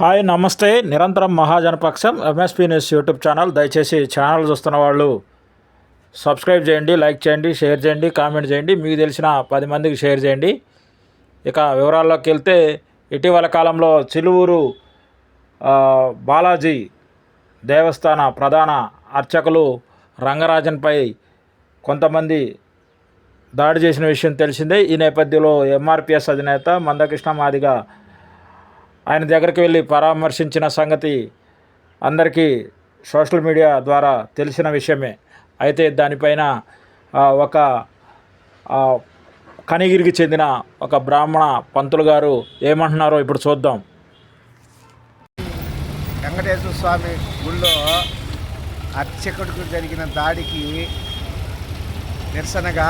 Hi నమస్తే. నిరంతరం Mahajanapaksham MSP news YouTube channel. దయచేసి ఛానల్ చూస్తున్న వాళ్ళు సబ్స్క్రైబ్ చేయండి లైక్ చేయండి షేర్ చేయండి కామెంట్ చేయండి. మీకు తెలిసిన పది మందికి షేర్ చేయండి. ఇక వివరాల్లోకి వెళ్తే ఇటీవల కాలంలో చిలువూరు బాలాజీ దేవస్థాన ప్రధాన అర్చకులు రంగరాజన్పై కొంతమంది దాడి చేసిన విషయం తెలిసిందే. ఈ నేపథ్యంలో ఎంఆర్పిఎస్ అధినేత మందకృష్ణ మాదిగా ఆయన దగ్గరికి వెళ్ళి పరామర్శించిన సంగతి అందరికీ సోషల్ మీడియా ద్వారా తెలిసిన విషయమే. అయితే దానిపైన ఒక కనిగిరికి చెందిన ఒక బ్రాహ్మణ పంతులు గారు ఏమంటున్నారో ఇప్పుడు చూద్దాం. వెంకటేశ్వర స్వామి గుళ్ళో అర్చకుడికి జరిగిన దాడికి నిరసనగా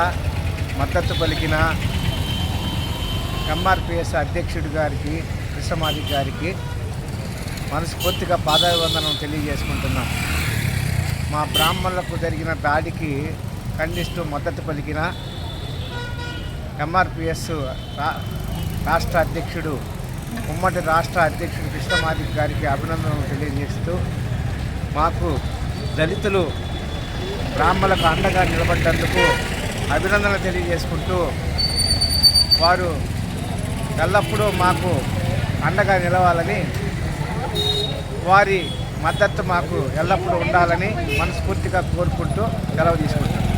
మద్దతు పలికిన ఎంఆర్పిఎస్ అధ్యక్షుడి గారికి కృష్ణమాది గారికి మనస్ఫూర్తిగా పాదాభివందనం తెలియజేసుకుంటున్నాం. మా బ్రాహ్మణులకు జరిగిన దాడికి ఖండిస్తూ మద్దతు పలికిన ఎంఆర్పిఎస్ రా రాష్ట్ర అధ్యక్షుడు ఉమ్మడి రాష్ట్ర అధ్యక్షుడు కృష్ణమాదిక్ గారికి అభినందనలు తెలియజేస్తూ మాకు దళితులు బ్రాహ్మణులకు అండగా నిలబడ్డందుకు అభినందనలు తెలియజేసుకుంటూ వారు ఎల్లప్పుడూ మాకు అండగా నిలవాలని వారి మద్దతు మాకు ఎల్లప్పుడూ ఉండాలని మనస్ఫూర్తిగా కోరుకుంటూ సెలవు తీసుకుంటాం